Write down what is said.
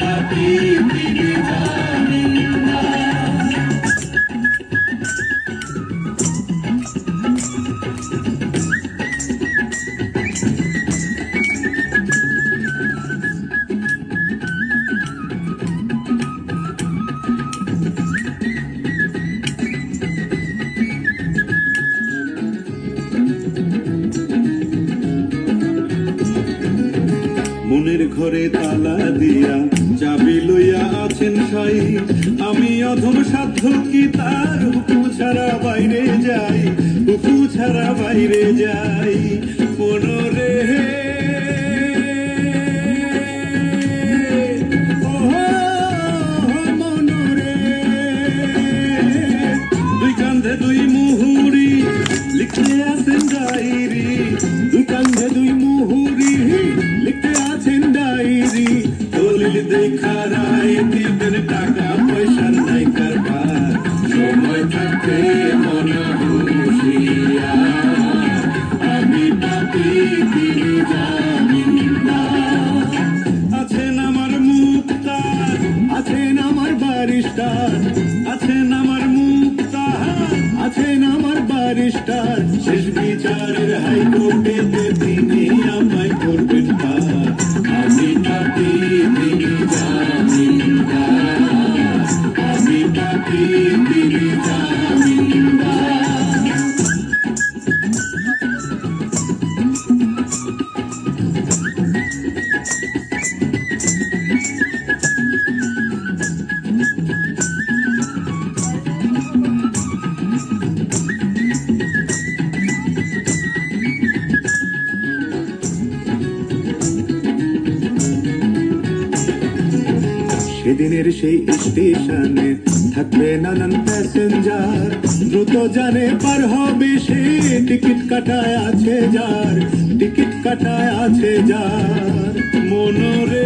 পাপি তিনি জামিনদার মনের ঘরে তালা দিয়া চাবি লইয়া আছেন সাই। আমি অধম সাধ্য কি তার হুকু ছাড়া বাইরে যাই? হুকু ছাড়া বাইরে যাই। থাকতে মন হুঁশিয়ার আমি পাপি তিনি জামিনদার আছেন আমার মুক্তার আছেন আমার বারিস্টার, আছেন আমার মুক্তার আছেন আমার বারিস্টার। শেষ বিচারের হাইকোর্টেতে তিনি আমায় করবেন আমি পাপি তিনি জামিনদার আমি পাপি তিনি সেদিনের সেই স্টেশনে থাকবে নানান প্যাসেঞ্জার। দ্রুত জানে পার হবে সে, টিকিট কাটায় আছে যার, টিকিট কাটায় আছে যার। মনরে